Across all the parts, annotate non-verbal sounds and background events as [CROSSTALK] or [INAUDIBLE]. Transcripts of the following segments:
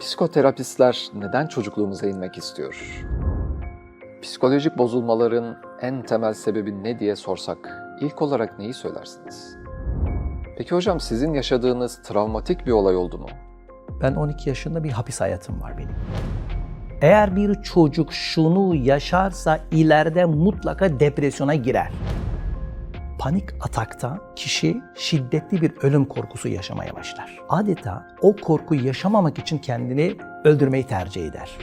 Psikoterapistler neden çocukluğumuza inmek istiyor? Psikolojik bozulmaların en temel sebebi ne diye sorsak ilk olarak neyi söylersiniz? Peki hocam sizin yaşadığınız travmatik bir olay oldu mu? Ben 12 yaşında bir hapis hayatım var benim. Eğer bir çocuk şunu yaşarsa ileride mutlaka depresyona girer. Panik atakta kişi şiddetli bir ölüm korkusu yaşamaya başlar. Adeta o korkuyu yaşamamak için kendini öldürmeyi tercih eder.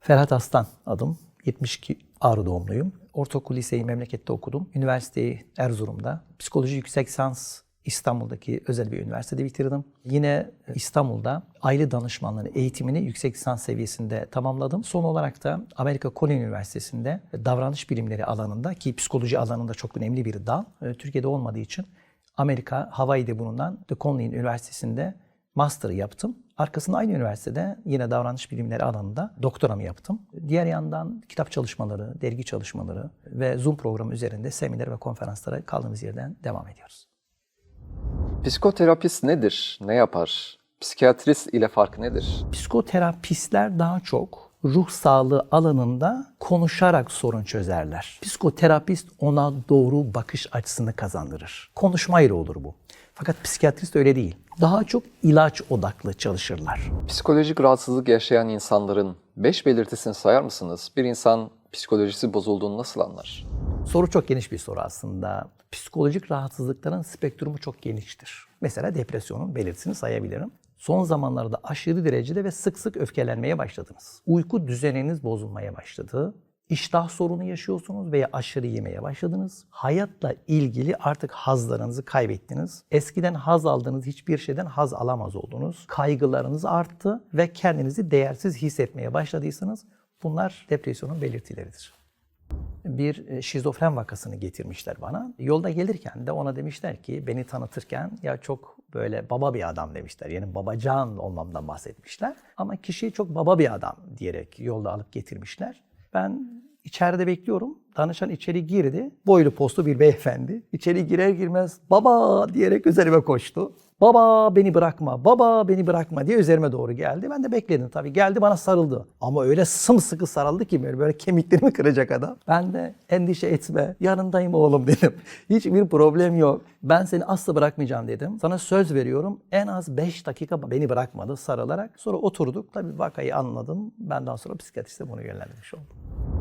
Ferhat Aslan adım. 72 Ağrı doğumluyum. Ortaokul liseyi memlekette okudum. Üniversiteyi Erzurum'da. Psikoloji yüksek lisans İstanbul'daki özel bir üniversitede bitirdim. Yine İstanbul'da aile danışmanlığı eğitimini yüksek lisans seviyesinde tamamladım. Son olarak da Amerika Colin Üniversitesi'nde davranış bilimleri alanında ki psikoloji alanında çok önemli bir dal. e, Türkiye'de olmadığı için Amerika Hawaii'de bulunan The Conlin Üniversitesi'nde master yaptım. Arkasında aynı üniversitede yine davranış bilimleri alanında doktoramı yaptım. Diğer yandan kitap çalışmaları, dergi çalışmaları ve Zoom programı üzerinde seminer ve konferanslara kaldığımız yerden devam ediyoruz. Psikoterapist nedir? Ne yapar? Psikiyatrist ile farkı nedir? Psikoterapistler daha çok ruh sağlığı alanında konuşarak sorun çözerler. Psikoterapist ona doğru bakış açısını kazandırır. Konuşmayla olur bu. Fakat psikiyatrist öyle değil. Daha çok ilaç odaklı çalışırlar. Psikolojik rahatsızlık yaşayan insanların 5 belirtisini sayar mısınız? Bir insan psikolojisi bozulduğunu nasıl anlar? Soru çok geniş bir soru aslında. Psikolojik rahatsızlıkların spektrumu çok geniştir. Mesela depresyonun belirtisini sayabilirim. Son zamanlarda aşırı derecede ve sık sık öfkelenmeye başladınız. Uyku düzeniniz bozulmaya başladı. İştah sorunu yaşıyorsunuz veya aşırı yemeye başladınız. Hayatla ilgili artık hazlarınızı kaybettiniz. Eskiden haz aldığınız hiçbir şeyden haz alamaz oldunuz. Kaygılarınız arttı ve kendinizi değersiz hissetmeye başladıysanız bunlar depresyonun belirtileridir bir e, şizofren vakasını getirmişler bana. Yolda gelirken de ona demişler ki beni tanıtırken ya çok böyle baba bir adam demişler. Yani babacan olmamdan bahsetmişler. Ama kişi çok baba bir adam diyerek yolda alıp getirmişler. Ben içeride bekliyorum. Danışan içeri girdi. Boylu postlu bir beyefendi. İçeri girer girmez baba diyerek üzerime koştu. Baba beni bırakma, baba beni bırakma diye üzerime doğru geldi. Ben de bekledim tabii. Geldi bana sarıldı. Ama öyle sımsıkı sarıldı ki böyle, böyle kemiklerimi [LAUGHS] kıracak adam. Ben de endişe etme, yanındayım oğlum dedim. [LAUGHS] Hiçbir problem yok. Ben seni asla bırakmayacağım dedim. Sana söz veriyorum. En az 5 dakika beni bırakmadı sarılarak. Sonra oturduk. Tabii vakayı anladım. Benden sonra psikiyatriste bunu yönlendirmiş oldum.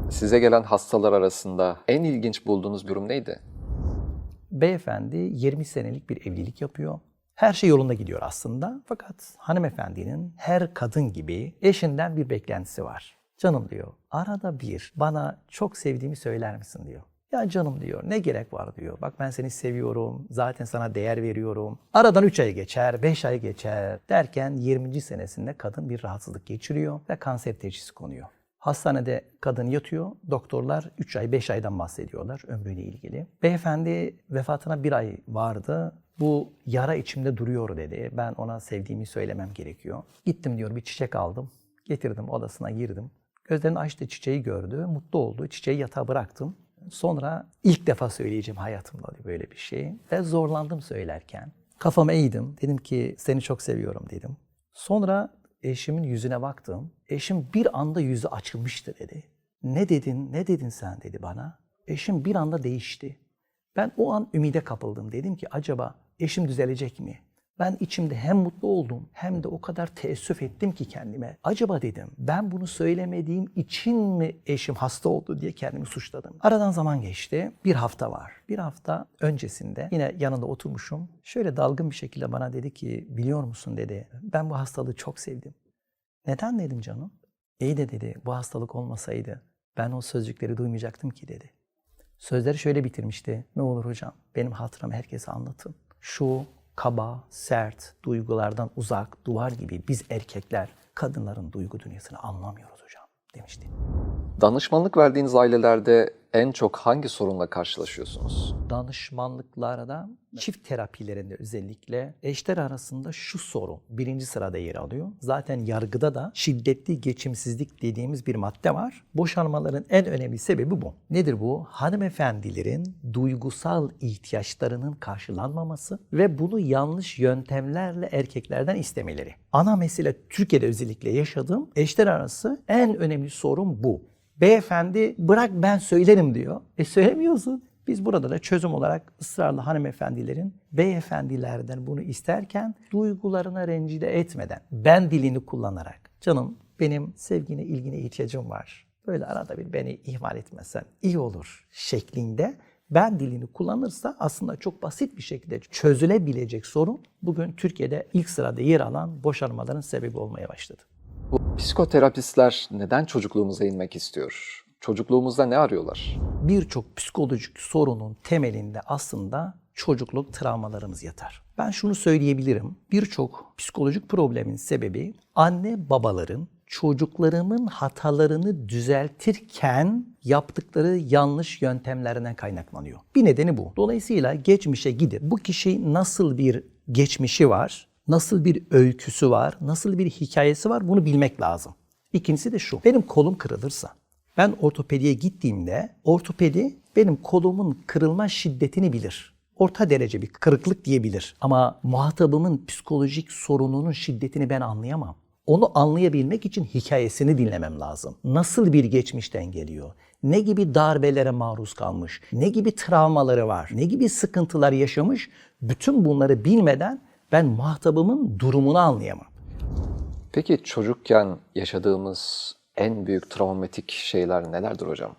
Size gelen hastalar arasında en ilginç bulduğunuz durum neydi? Beyefendi 20 senelik bir evlilik yapıyor. Her şey yolunda gidiyor aslında. Fakat hanımefendinin her kadın gibi eşinden bir beklentisi var. Canım diyor, arada bir bana çok sevdiğimi söyler misin diyor. Ya canım diyor, ne gerek var diyor. Bak ben seni seviyorum, zaten sana değer veriyorum. Aradan 3 ay geçer, 5 ay geçer derken 20. senesinde kadın bir rahatsızlık geçiriyor ve kanser teşhisi konuyor. Hastanede kadın yatıyor. Doktorlar 3 ay 5 aydan bahsediyorlar ömrüyle ilgili. Beyefendi vefatına bir ay vardı. Bu yara içimde duruyor dedi. Ben ona sevdiğimi söylemem gerekiyor. Gittim diyor bir çiçek aldım. Getirdim odasına girdim. Gözlerini açtı çiçeği gördü. Mutlu oldu. Çiçeği yatağa bıraktım. Sonra ilk defa söyleyeceğim hayatımda böyle bir şey. Ve zorlandım söylerken. Kafamı eğdim. Dedim ki seni çok seviyorum dedim. Sonra eşimin yüzüne baktım. Eşim bir anda yüzü açılmıştı dedi. Ne dedin, ne dedin sen dedi bana. Eşim bir anda değişti. Ben o an ümide kapıldım. Dedim ki acaba eşim düzelecek mi? Ben içimde hem mutlu oldum hem de o kadar teessüf ettim ki kendime. Acaba dedim ben bunu söylemediğim için mi eşim hasta oldu diye kendimi suçladım. Aradan zaman geçti. Bir hafta var. Bir hafta öncesinde yine yanında oturmuşum. Şöyle dalgın bir şekilde bana dedi ki biliyor musun dedi. Ben bu hastalığı çok sevdim. Neden dedim canım? İyi de dedi bu hastalık olmasaydı ben o sözcükleri duymayacaktım ki dedi. Sözleri şöyle bitirmişti. Ne olur hocam benim hatıramı herkese anlatın. Şu kaba, sert, duygulardan uzak, duvar gibi biz erkekler kadınların duygu dünyasını anlamıyoruz hocam demişti. Danışmanlık verdiğiniz ailelerde en çok hangi sorunla karşılaşıyorsunuz? danışmanlıklarda, çift terapilerinde özellikle eşler arasında şu sorun birinci sırada yer alıyor. Zaten yargıda da şiddetli geçimsizlik dediğimiz bir madde var. Boşanmaların en önemli sebebi bu. Nedir bu? Hanımefendilerin duygusal ihtiyaçlarının karşılanmaması ve bunu yanlış yöntemlerle erkeklerden istemeleri. Ana mesele Türkiye'de özellikle yaşadığım eşler arası en önemli sorun bu. Beyefendi bırak ben söylerim diyor. E söylemiyorsun. Biz burada da çözüm olarak ısrarla hanımefendilerin beyefendilerden bunu isterken duygularına rencide etmeden ben dilini kullanarak canım benim sevgine ilgine ihtiyacım var. Böyle arada bir beni ihmal etmesen iyi olur şeklinde ben dilini kullanırsa aslında çok basit bir şekilde çözülebilecek sorun bugün Türkiye'de ilk sırada yer alan boşanmaların sebebi olmaya başladı. Psikoterapistler neden çocukluğumuza inmek istiyor? Çocukluğumuzda ne arıyorlar? birçok psikolojik sorunun temelinde aslında çocukluk travmalarımız yatar. Ben şunu söyleyebilirim. Birçok psikolojik problemin sebebi anne babaların çocuklarımın hatalarını düzeltirken yaptıkları yanlış yöntemlerden kaynaklanıyor. Bir nedeni bu. Dolayısıyla geçmişe gidip bu kişi nasıl bir geçmişi var, nasıl bir öyküsü var, nasıl bir hikayesi var bunu bilmek lazım. İkincisi de şu. Benim kolum kırılırsa ben ortopediye gittiğimde ortopedi benim kolumun kırılma şiddetini bilir. Orta derece bir kırıklık diyebilir. Ama muhatabımın psikolojik sorununun şiddetini ben anlayamam. Onu anlayabilmek için hikayesini dinlemem lazım. Nasıl bir geçmişten geliyor? Ne gibi darbelere maruz kalmış? Ne gibi travmaları var? Ne gibi sıkıntılar yaşamış? Bütün bunları bilmeden ben muhatabımın durumunu anlayamam. Peki çocukken yaşadığımız en büyük travmatik şeyler nelerdir hocam?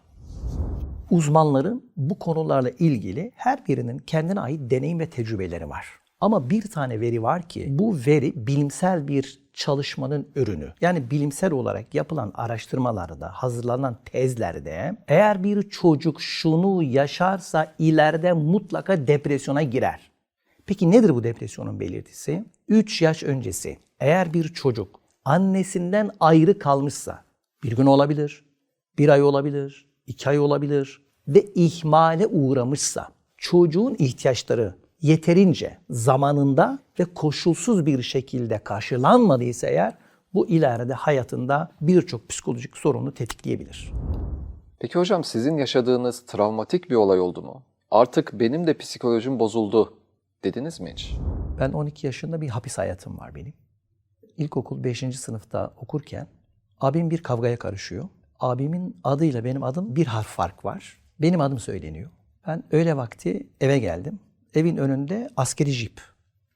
uzmanların bu konularla ilgili her birinin kendine ait deneyim ve tecrübeleri var. Ama bir tane veri var ki bu veri bilimsel bir çalışmanın ürünü. Yani bilimsel olarak yapılan araştırmalarda, hazırlanan tezlerde eğer bir çocuk şunu yaşarsa ileride mutlaka depresyona girer. Peki nedir bu depresyonun belirtisi? 3 yaş öncesi eğer bir çocuk annesinden ayrı kalmışsa bir gün olabilir, bir ay olabilir, iki ay olabilir ve ihmale uğramışsa çocuğun ihtiyaçları yeterince zamanında ve koşulsuz bir şekilde karşılanmadıysa eğer bu ileride hayatında birçok psikolojik sorunu tetikleyebilir. Peki hocam sizin yaşadığınız travmatik bir olay oldu mu? Artık benim de psikolojim bozuldu dediniz mi hiç? Ben 12 yaşında bir hapis hayatım var benim. İlkokul 5. sınıfta okurken abim bir kavgaya karışıyor. Abimin adıyla benim adım bir harf fark var. Benim adım söyleniyor. Ben öğle vakti eve geldim. Evin önünde askeri jip.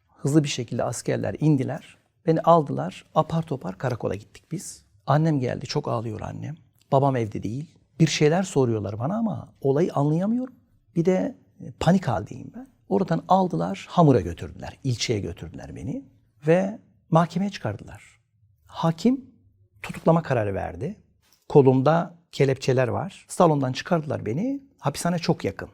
Hızlı bir şekilde askerler indiler. Beni aldılar. Apar topar karakola gittik biz. Annem geldi. Çok ağlıyor annem. Babam evde değil. Bir şeyler soruyorlar bana ama olayı anlayamıyorum. Bir de panik haldeyim ben. Oradan aldılar, Hamur'a götürdüler. ilçeye götürdüler beni ve mahkemeye çıkardılar. Hakim tutuklama kararı verdi. Kolumda kelepçeler var. Salondan çıkardılar beni. Hapishane çok yakın.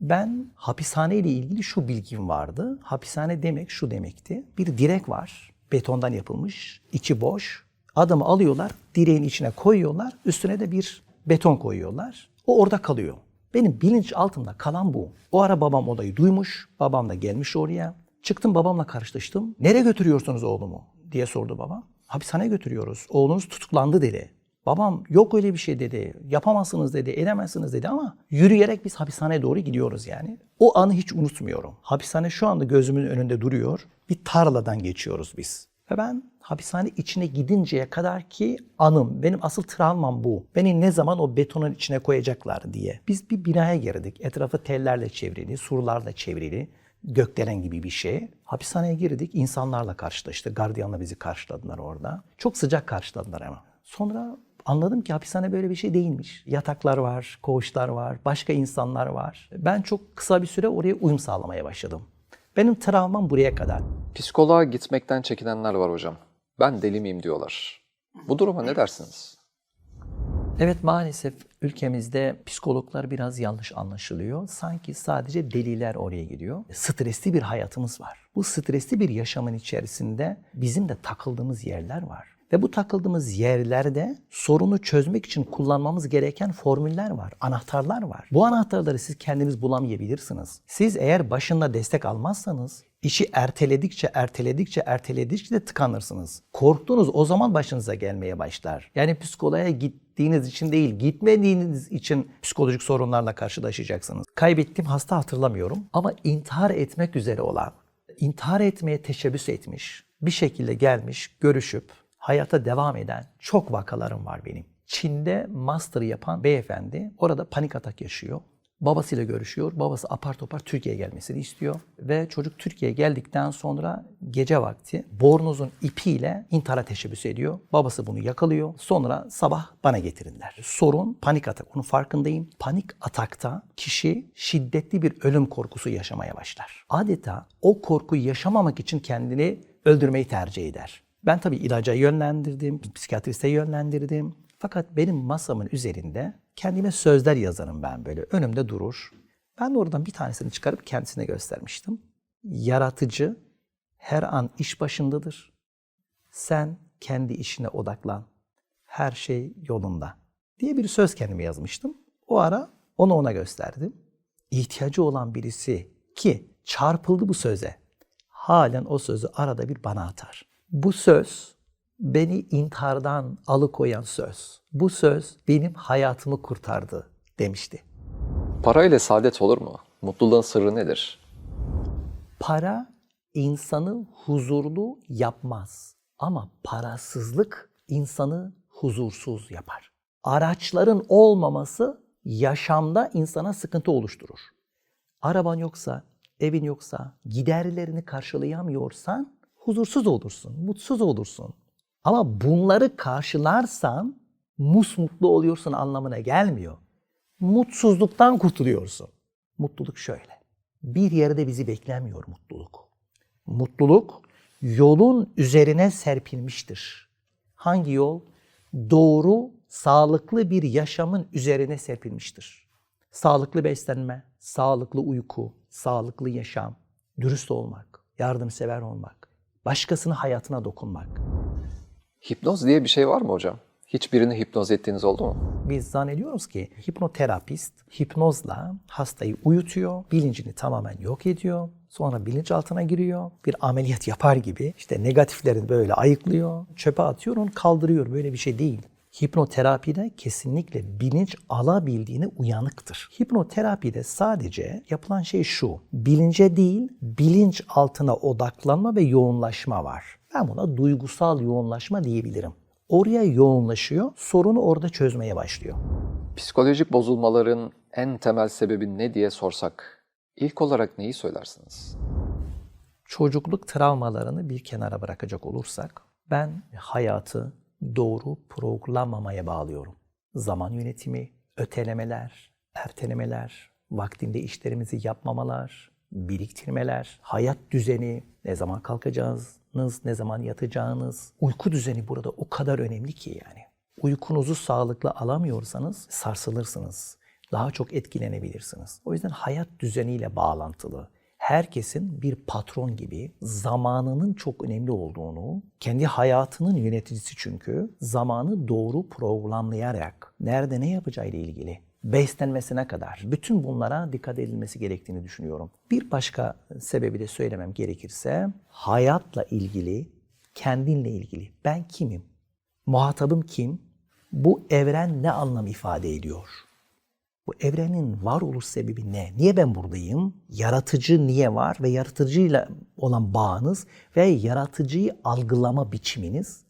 Ben hapishane ile ilgili şu bilgim vardı. Hapishane demek şu demekti. Bir direk var. Betondan yapılmış. içi boş. Adamı alıyorlar. Direğin içine koyuyorlar. Üstüne de bir beton koyuyorlar. O orada kalıyor. Benim bilinç altımda kalan bu. O ara babam olayı duymuş. Babam da gelmiş oraya. Çıktım babamla karşılaştım. Nereye götürüyorsunuz oğlumu diye sordu baba. Hapishaneye götürüyoruz. Oğlunuz tutuklandı dedi. Babam yok öyle bir şey dedi. Yapamazsınız dedi, edemezsiniz dedi ama yürüyerek biz hapishaneye doğru gidiyoruz yani. O anı hiç unutmuyorum. Hapishane şu anda gözümün önünde duruyor. Bir tarladan geçiyoruz biz. Ve ben hapishane içine gidinceye kadar ki anım, benim asıl travmam bu. Beni ne zaman o betonun içine koyacaklar diye. Biz bir binaya girdik. Etrafı tellerle çevrili, surlarla çevrili gökdelen gibi bir şey. Hapishaneye girdik, insanlarla karşılaştık. Gardiyanla bizi karşıladılar orada. Çok sıcak karşıladılar ama. Sonra anladım ki hapishane böyle bir şey değilmiş. Yataklar var, koğuşlar var, başka insanlar var. Ben çok kısa bir süre oraya uyum sağlamaya başladım. Benim travmam buraya kadar. Psikoloğa gitmekten çekinenler var hocam. Ben deli miyim diyorlar. Bu duruma ne dersiniz? Evet maalesef ülkemizde psikologlar biraz yanlış anlaşılıyor. Sanki sadece deliler oraya gidiyor. Stresli bir hayatımız var. Bu stresli bir yaşamın içerisinde bizim de takıldığımız yerler var. Ve bu takıldığımız yerlerde sorunu çözmek için kullanmamız gereken formüller var, anahtarlar var. Bu anahtarları siz kendiniz bulamayabilirsiniz. Siz eğer başında destek almazsanız işi erteledikçe, erteledikçe, erteledikçe de tıkanırsınız. Korktuğunuz o zaman başınıza gelmeye başlar. Yani psikoloğa gittiğiniz için değil, gitmediğiniz için psikolojik sorunlarla karşılaşacaksınız. Kaybettiğim hasta hatırlamıyorum ama intihar etmek üzere olan, intihar etmeye teşebbüs etmiş, bir şekilde gelmiş, görüşüp hayata devam eden çok vakalarım var benim. Çin'de master yapan beyefendi orada panik atak yaşıyor. Babasıyla görüşüyor. Babası apar topar Türkiye'ye gelmesini istiyor. Ve çocuk Türkiye'ye geldikten sonra gece vakti bornozun ipiyle intihara teşebbüs ediyor. Babası bunu yakalıyor. Sonra sabah bana getirinler. Sorun panik atak. Onun farkındayım. Panik atakta kişi şiddetli bir ölüm korkusu yaşamaya başlar. Adeta o korkuyu yaşamamak için kendini öldürmeyi tercih eder. Ben tabii ilaca yönlendirdim, psikiyatriste yönlendirdim. Fakat benim masamın üzerinde kendime sözler yazarım ben böyle. Önümde durur. Ben de oradan bir tanesini çıkarıp kendisine göstermiştim. Yaratıcı her an iş başındadır. Sen kendi işine odaklan. Her şey yolunda. Diye bir söz kendime yazmıştım. O ara onu ona gösterdim. İhtiyacı olan birisi ki çarpıldı bu söze. Halen o sözü arada bir bana atar. Bu söz beni intihardan alıkoyan söz. Bu söz benim hayatımı kurtardı demişti. Para ile saadet olur mu? Mutluluğun sırrı nedir? Para insanı huzurlu yapmaz. Ama parasızlık insanı huzursuz yapar. Araçların olmaması yaşamda insana sıkıntı oluşturur. Araban yoksa, evin yoksa, giderlerini karşılayamıyorsan huzursuz olursun, mutsuz olursun. Ama bunları karşılarsan musmutlu oluyorsun anlamına gelmiyor. Mutsuzluktan kurtuluyorsun. Mutluluk şöyle. Bir yerde bizi beklemiyor mutluluk. Mutluluk yolun üzerine serpilmiştir. Hangi yol? Doğru, sağlıklı bir yaşamın üzerine serpilmiştir. Sağlıklı beslenme, sağlıklı uyku, sağlıklı yaşam, dürüst olmak, yardımsever olmak, başkasının hayatına dokunmak. Hipnoz diye bir şey var mı hocam? Hiçbirini hipnoz ettiğiniz oldu mu? Biz zannediyoruz ki hipnoterapist hipnozla hastayı uyutuyor, bilincini tamamen yok ediyor. Sonra bilinçaltına giriyor. Bir ameliyat yapar gibi işte negatiflerini böyle ayıklıyor, çöpe atıyor, onu kaldırıyor. Böyle bir şey değil. Hipnoterapide kesinlikle bilinç alabildiğine uyanıktır. Hipnoterapide sadece yapılan şey şu. Bilince değil, bilinç altına odaklanma ve yoğunlaşma var. Ben buna duygusal yoğunlaşma diyebilirim. Oraya yoğunlaşıyor, sorunu orada çözmeye başlıyor. Psikolojik bozulmaların en temel sebebi ne diye sorsak, ilk olarak neyi söylersiniz? çocukluk travmalarını bir kenara bırakacak olursak ben hayatı doğru programlamamaya bağlıyorum. Zaman yönetimi, ötelemeler, ertelemeler, vaktinde işlerimizi yapmamalar, biriktirmeler, hayat düzeni, ne zaman kalkacağınız, ne zaman yatacağınız, uyku düzeni burada o kadar önemli ki yani. Uykunuzu sağlıklı alamıyorsanız sarsılırsınız. Daha çok etkilenebilirsiniz. O yüzden hayat düzeniyle bağlantılı herkesin bir patron gibi zamanının çok önemli olduğunu, kendi hayatının yöneticisi çünkü zamanı doğru programlayarak nerede ne yapacağıyla ilgili beslenmesine kadar bütün bunlara dikkat edilmesi gerektiğini düşünüyorum. Bir başka sebebi de söylemem gerekirse hayatla ilgili, kendinle ilgili ben kimim? Muhatabım kim? Bu evren ne anlam ifade ediyor? Bu evrenin varoluş sebebi ne? Niye ben buradayım? Yaratıcı niye var ve yaratıcıyla olan bağınız ve yaratıcıyı algılama biçiminiz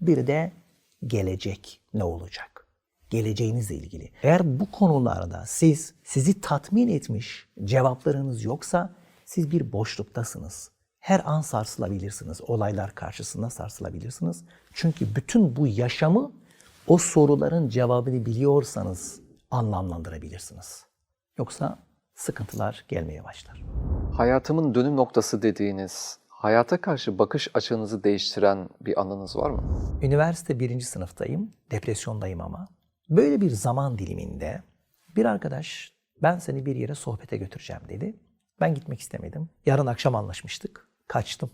bir de gelecek ne olacak? Geleceğinizle ilgili. Eğer bu konularda siz sizi tatmin etmiş cevaplarınız yoksa siz bir boşluktasınız. Her an sarsılabilirsiniz. Olaylar karşısında sarsılabilirsiniz. Çünkü bütün bu yaşamı o soruların cevabını biliyorsanız anlamlandırabilirsiniz. Yoksa sıkıntılar gelmeye başlar. Hayatımın dönüm noktası dediğiniz, hayata karşı bakış açınızı değiştiren bir anınız var mı? Üniversite birinci sınıftayım, depresyondayım ama. Böyle bir zaman diliminde bir arkadaş ben seni bir yere sohbete götüreceğim dedi. Ben gitmek istemedim. Yarın akşam anlaşmıştık. Kaçtım.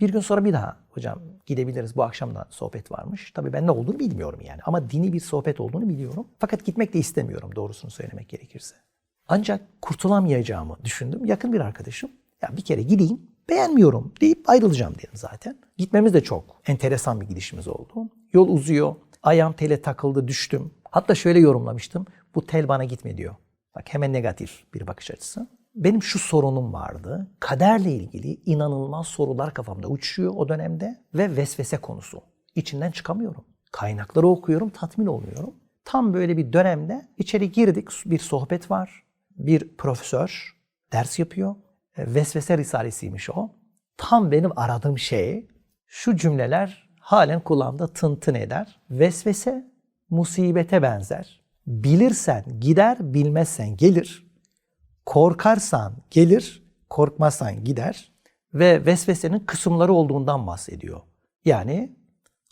Bir gün sonra bir daha hocam gidebiliriz bu akşam da sohbet varmış. Tabii ben ne olduğunu bilmiyorum yani ama dini bir sohbet olduğunu biliyorum. Fakat gitmek de istemiyorum doğrusunu söylemek gerekirse. Ancak kurtulamayacağımı düşündüm. Yakın bir arkadaşım ya bir kere gideyim beğenmiyorum deyip ayrılacağım dedim zaten. Gitmemiz de çok enteresan bir gidişimiz oldu. Yol uzuyor. Ayağım tele takıldı düştüm. Hatta şöyle yorumlamıştım. Bu tel bana gitme diyor. Bak hemen negatif bir bakış açısı. Benim şu sorunum vardı. Kaderle ilgili inanılmaz sorular kafamda uçuşuyor o dönemde ve vesvese konusu. İçinden çıkamıyorum. Kaynakları okuyorum, tatmin olmuyorum. Tam böyle bir dönemde içeri girdik, bir sohbet var. Bir profesör ders yapıyor. E, Vesvese risalesiymiş o. Tam benim aradığım şey şu cümleler halen kulağımda tın tın eder. Vesvese musibete benzer. Bilirsen gider, bilmezsen gelir. Korkarsan gelir, korkmazsan gider ve vesvesenin kısımları olduğundan bahsediyor. Yani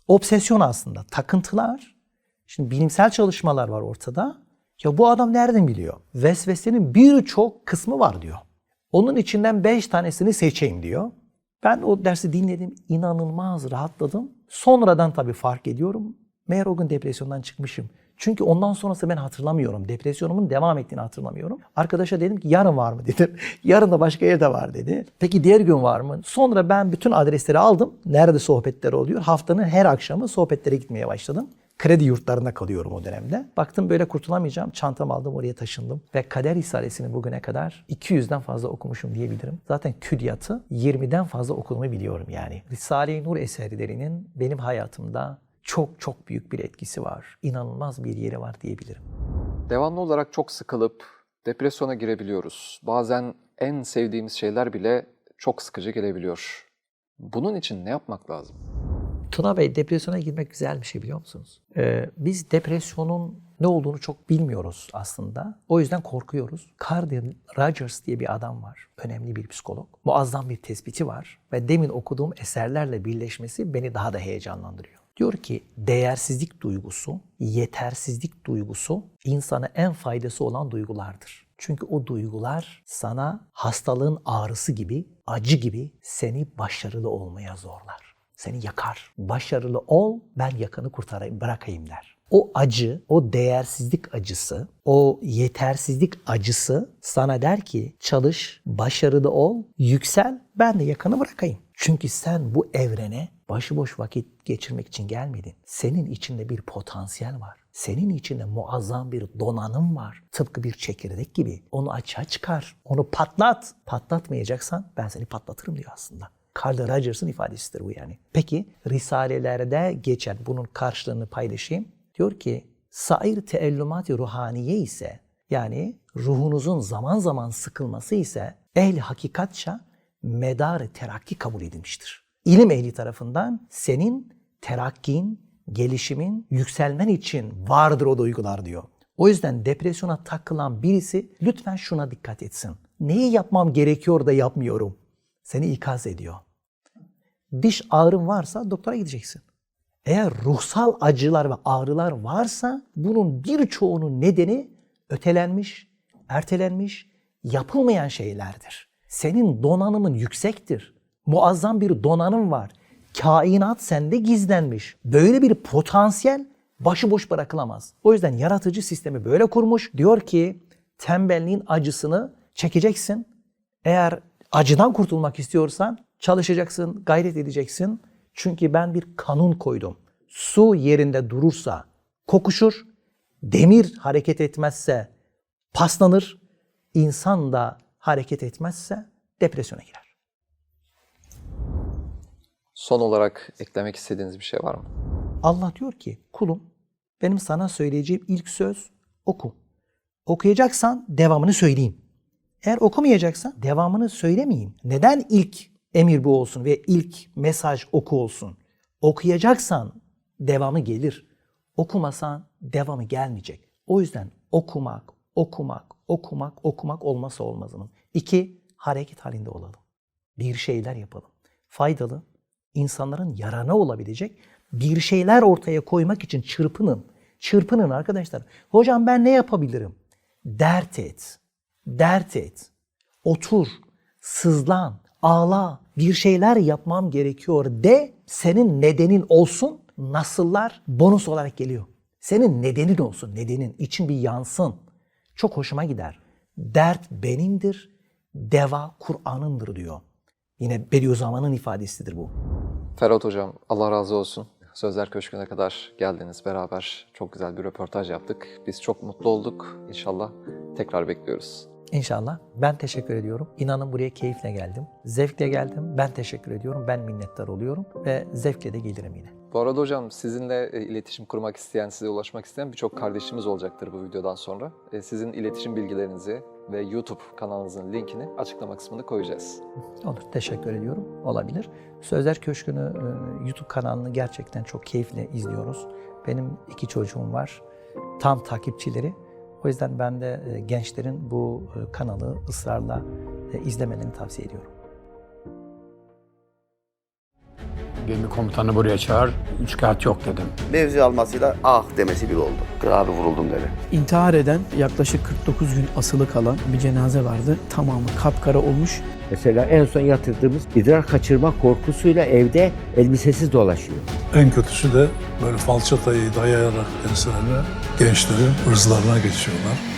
obsesyon aslında, takıntılar. Şimdi bilimsel çalışmalar var ortada. Ya bu adam nereden biliyor? Vesvesenin birçok kısmı var diyor. Onun içinden beş tanesini seçeyim diyor. Ben o dersi dinledim, inanılmaz rahatladım. Sonradan tabii fark ediyorum. Meğer o gün depresyondan çıkmışım. Çünkü ondan sonrası ben hatırlamıyorum. Depresyonumun devam ettiğini hatırlamıyorum. Arkadaşa dedim ki yarın var mı [LAUGHS] dedim. yarın da başka yerde var dedi. Peki diğer gün var mı? Sonra ben bütün adresleri aldım. Nerede sohbetler oluyor? Haftanın her akşamı sohbetlere gitmeye başladım. Kredi yurtlarında kalıyorum o dönemde. Baktım böyle kurtulamayacağım. Çantamı aldım oraya taşındım. Ve Kader Risalesi'ni bugüne kadar 200'den fazla okumuşum diyebilirim. Zaten külliyatı 20'den fazla okuduğumu biliyorum yani. Risale-i Nur eserlerinin benim hayatımda çok çok büyük bir etkisi var. İnanılmaz bir yeri var diyebilirim. Devamlı olarak çok sıkılıp depresyona girebiliyoruz. Bazen en sevdiğimiz şeyler bile çok sıkıcı gelebiliyor. Bunun için ne yapmak lazım? Tuna Bey depresyona girmek güzel bir şey biliyor musunuz? Ee, biz depresyonun ne olduğunu çok bilmiyoruz aslında. O yüzden korkuyoruz. Carl Rogers diye bir adam var. Önemli bir psikolog. Muazzam bir tespiti var. Ve demin okuduğum eserlerle birleşmesi beni daha da heyecanlandırıyor. Diyor ki değersizlik duygusu, yetersizlik duygusu insana en faydası olan duygulardır. Çünkü o duygular sana hastalığın ağrısı gibi, acı gibi seni başarılı olmaya zorlar. Seni yakar. Başarılı ol, ben yakanı kurtarayım, bırakayım der. O acı, o değersizlik acısı, o yetersizlik acısı sana der ki çalış, başarılı ol, yüksel, ben de yakanı bırakayım. Çünkü sen bu evrene başıboş vakit geçirmek için gelmedin. Senin içinde bir potansiyel var. Senin içinde muazzam bir donanım var. Tıpkı bir çekirdek gibi. Onu açığa çıkar. Onu patlat. Patlatmayacaksan ben seni patlatırım diyor aslında. Carl Rogers'ın ifadesidir bu yani. Peki risalelerde geçen bunun karşılığını paylaşayım. Diyor ki sair teellumati ruhaniye ise yani ruhunuzun zaman zaman sıkılması ise ehli hakikatça medar terakki kabul edilmiştir. İlim ehli tarafından senin terakkin, gelişimin, yükselmen için vardır o duygular diyor. O yüzden depresyona takılan birisi lütfen şuna dikkat etsin. Neyi yapmam gerekiyor da yapmıyorum? Seni ikaz ediyor. Diş ağrın varsa doktora gideceksin. Eğer ruhsal acılar ve ağrılar varsa bunun birçoğunun nedeni ötelenmiş, ertelenmiş, yapılmayan şeylerdir. Senin donanımın yüksektir. Muazzam bir donanım var. Kainat sende gizlenmiş. Böyle bir potansiyel başıboş bırakılamaz. O yüzden yaratıcı sistemi böyle kurmuş. Diyor ki tembelliğin acısını çekeceksin. Eğer acıdan kurtulmak istiyorsan çalışacaksın, gayret edeceksin. Çünkü ben bir kanun koydum. Su yerinde durursa kokuşur, demir hareket etmezse paslanır, insan da hareket etmezse depresyona girer. Son olarak eklemek istediğiniz bir şey var mı? Allah diyor ki kulum benim sana söyleyeceğim ilk söz oku. Okuyacaksan devamını söyleyeyim. Eğer okumayacaksan devamını söylemeyeyim. Neden ilk emir bu olsun ve ilk mesaj oku olsun? Okuyacaksan devamı gelir. Okumasan devamı gelmeyecek. O yüzden okumak, okumak, okumak, okumak olmazsa olmazımız. İki, hareket halinde olalım. Bir şeyler yapalım. Faydalı, insanların yararına olabilecek bir şeyler ortaya koymak için çırpının. Çırpının arkadaşlar. Hocam ben ne yapabilirim? Dert et. Dert et. Otur. Sızlan. Ağla. Bir şeyler yapmam gerekiyor de senin nedenin olsun. Nasıllar bonus olarak geliyor. Senin nedenin olsun. Nedenin için bir yansın. Çok hoşuma gider. Dert benimdir. Deva Kur'an'ındır diyor. Yine Bediüzzaman'ın ifadesidir bu. Ferhat Hocam Allah razı olsun. Sözler Köşkü'ne kadar geldiniz beraber. Çok güzel bir röportaj yaptık. Biz çok mutlu olduk. İnşallah tekrar bekliyoruz. İnşallah. Ben teşekkür ediyorum. İnanın buraya keyifle geldim. Zevkle geldim. Ben teşekkür ediyorum. Ben minnettar oluyorum ve zevkle de gelirim yine. Bu arada hocam sizinle e, iletişim kurmak isteyen, size ulaşmak isteyen birçok kardeşimiz olacaktır bu videodan sonra. E, Sizin iletişim bilgilerinizi ve YouTube kanalınızın linkini açıklama kısmına koyacağız. Olur. Teşekkür ediyorum. Olabilir. Sözler Köşkü'nü e, YouTube kanalını gerçekten çok keyifle izliyoruz. Benim iki çocuğum var. Tam takipçileri. O yüzden ben de e, gençlerin bu e, kanalı ısrarla izlemelerini tavsiye ediyorum. Gemi komutanı buraya çağır, üç kağıt yok dedim. Mevzi almasıyla ah demesi bir oldu. Abi vuruldum dedi. İntihar eden yaklaşık 49 gün asılı kalan bir cenaze vardı. Tamamı kapkara olmuş. Mesela en son yatırdığımız idrar kaçırma korkusuyla evde elbisesiz dolaşıyor. En kötüsü de böyle falçatayı dayayarak enselerine gençlerin hırzlarına geçiyorlar.